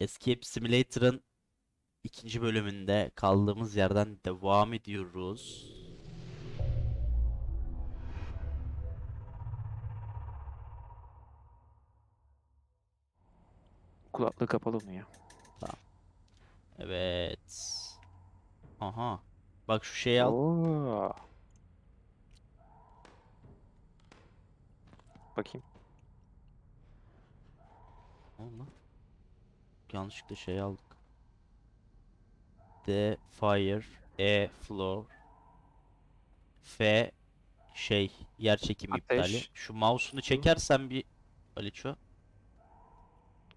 Escape Simulator'ın ikinci bölümünde kaldığımız yerden devam ediyoruz. Kulaklığı kapalı mı ya? Evet. Aha. Bak şu şeyi al. Oo. Bakayım. Lan? Yanlışlıkla şey aldık. D fire, E floor, F şey yer çekimi iptali. Ateş. Şu mouse'unu çekersen bir Aliço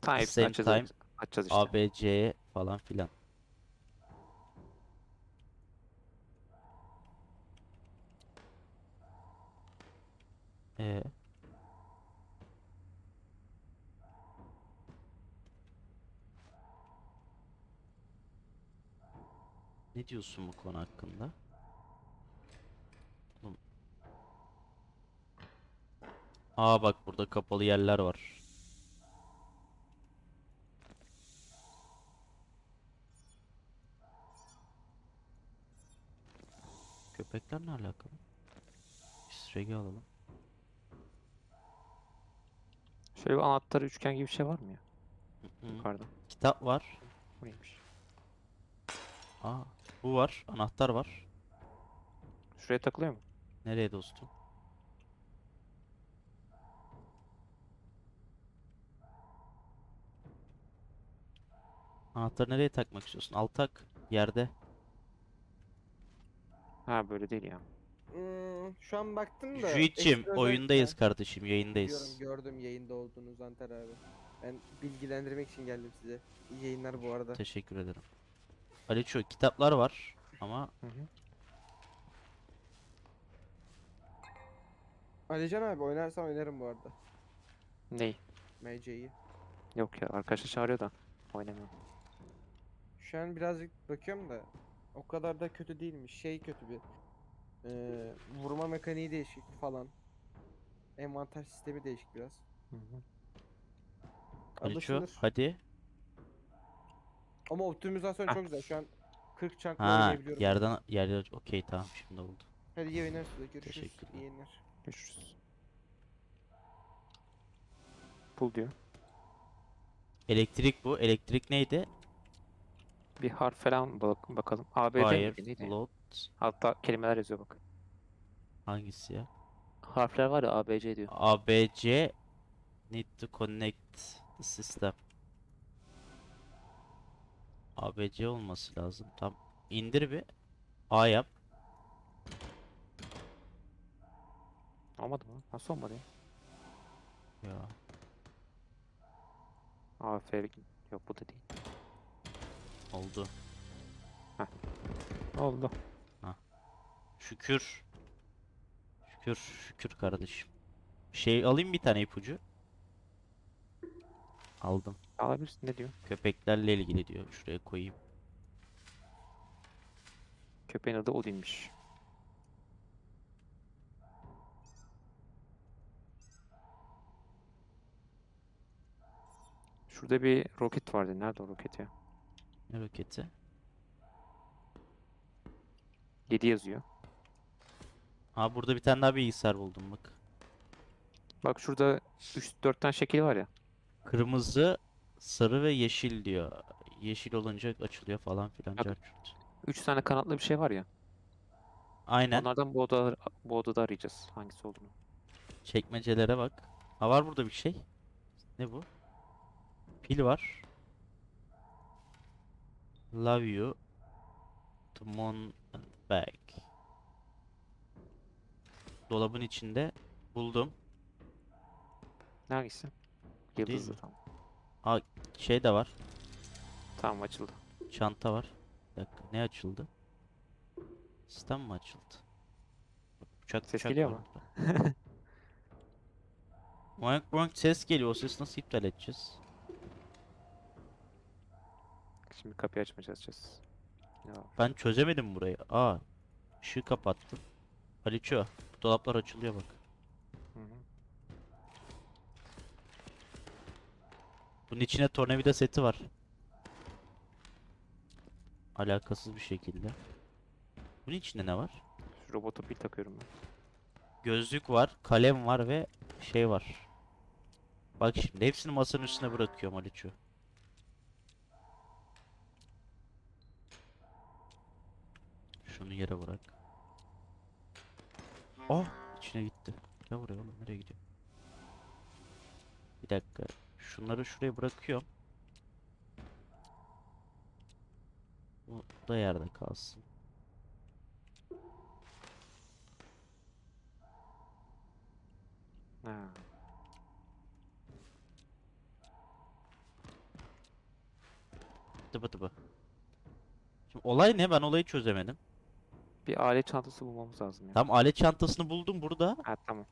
hepsini same açacağız. time Açacağız işte. A B C'ye falan filan. E Ne diyorsun bu konu hakkında? Oğlum. Aa bak burada kapalı yerler var. Köpekler ne alakalı? Easter alalım. Şöyle bir anahtarı üçgen gibi bir şey var mı ya? Hı hı. Yukarıda. Kitap var. Bu neymiş? Aa, bu var. Anahtar var. Şuraya takılıyor mu? Nereye dostum? Anahtarı nereye takmak istiyorsun? Al tak. Yerde. Ha böyle değil ya. Hmm, şu an baktım da. Ekstra oyundayız kardeşim. Yayındayız. Biliyorum gördüm yayında olduğunuz Anter abi. Ben bilgilendirmek için geldim size. İyi yayınlar bu arada. Teşekkür ederim. Aliço kitaplar var ama Hı hı. Alican abi oynarsan oynarım bu arada. Ney? MC'yi. Yok ya arkadaşlar çağırıyor da. Oynamıyorum. Şu an birazcık bakıyorum da o kadar da kötü değilmiş. Şey kötü bir. Ee, vurma mekaniği değişik falan. Envanter sistemi değişik biraz. Hı hı. Aliço Alışılır. hadi. Ama optimizasyon Heh. çok güzel. Şu an 40 chunk'la Ha oynayabiliyorum. yerden yerden okey tamam şimdi oldu. Hadi iyi oynar size. Görüşürüz. Teşekkürler. İyi yayınlar. Görüşürüz. Bul diyor. Elektrik bu. Elektrik neydi? Bir harf falan bak bakalım. ABD Fire, miydi? Neydi? float. Hatta kelimeler yazıyor bak. Hangisi ya? Harfler var ya ABC diyor. ABC need to connect the system. ABC olması lazım. Tam indir bir. A yap. Olmadı mı? Nasıl olmadı ya? Ya. AF yok bu da değil. Oldu. Oldu. Şükür. Şükür, şükür kardeşim. Şey alayım bir tane ipucu. Aldım. Alabilirsin ne diyor? Köpeklerle ilgili diyor. Şuraya koyayım. Köpeğin adı Odin'miş. Şurada bir roket vardı. Nerede o roket ya? Ne roketi? 7 yazıyor. Ha burada bir tane daha bilgisayar buldum bak. Bak şurada 3-4 tane şekil var ya. Kırmızı, sarı ve yeşil diyor. Yeşil olunca açılıyor falan filan. Bak-. 3 tane kanatlı bir şey var ya. Aynen. Onlardan bu odada, bu odada arayacağız hangisi olduğunu. Çekmecelere bak. Ha var burada bir şey. Ne bu? Pil var. Love you. The moon and back. Dolabın içinde buldum. Ne hangisi? Değil Yıldızlı mi? tamam. Şey de var. Tamam açıldı. Çanta var. Bir dakika ne açıldı? Sistem mi açıldı? Uçak Ses uçak geliyor mu? Boink boink ses geliyor. O sesi nasıl iptal edeceğiz? Şimdi kapıyı açmaya çalışacağız. Ya, Ben çözemedim burayı. Aa, ışığı kapattım. Aliço, bu dolaplar açılıyor bak. hı hı. Bunun içine tornavida seti var. Alakasız bir şekilde. Bunun içinde ne var? Şu robota pil takıyorum ben. Gözlük var, kalem var ve şey var. Bak şimdi hepsini masanın üstüne bırakıyorum Aliço. Şunu yere bırak. Oh, içine gitti. Gel buraya oğlum, nereye gidiyor? Bir dakika. Şunları şuraya bırakıyorum. Bu da yerde kalsın. Ha. Tıbı tıbı. Şimdi olay ne? Ben olayı çözemedim. Bir alet çantası bulmamız lazım ya. Tam alet çantasını buldum burada. Ha tamam.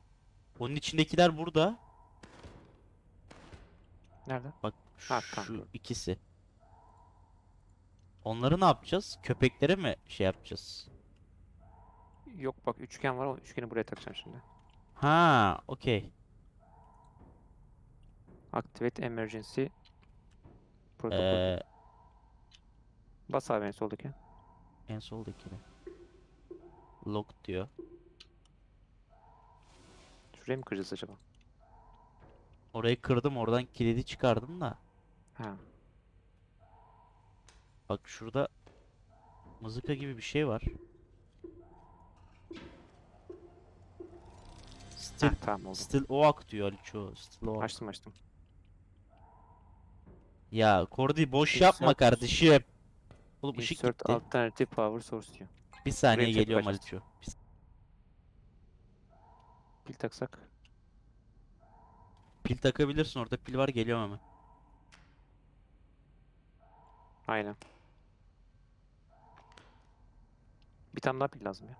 Onun içindekiler burada. Nerede? Bak Ha, şu tamam, gördüm. ikisi. Onları ne yapacağız? Köpeklere mi şey yapacağız? Yok bak üçgen var. O üçgeni buraya takacağım şimdi. Ha, okey. Activate emergency protocol. Ee, Bas abi en soldaki. en soldakine. Lock diyor. Şuraya mı kıracağız acaba? Orayı kırdım, oradan kilidi çıkardım da. Ha. Bak şurada mızıka gibi bir şey var. Still, Ha tamam oldu. still oak diyor Aliço. Still oak. Açtım açtım. Ya Kordi boş Insert- yapma kardeşim. Oğlum ışık Insert gitti. alternative power source diyor. Bir saniye Buraya geliyorum. Aliço. Pil taksak. Pil takabilirsin orada pil var geliyorum hemen. Aynen. Bir tane daha pil lazım ya.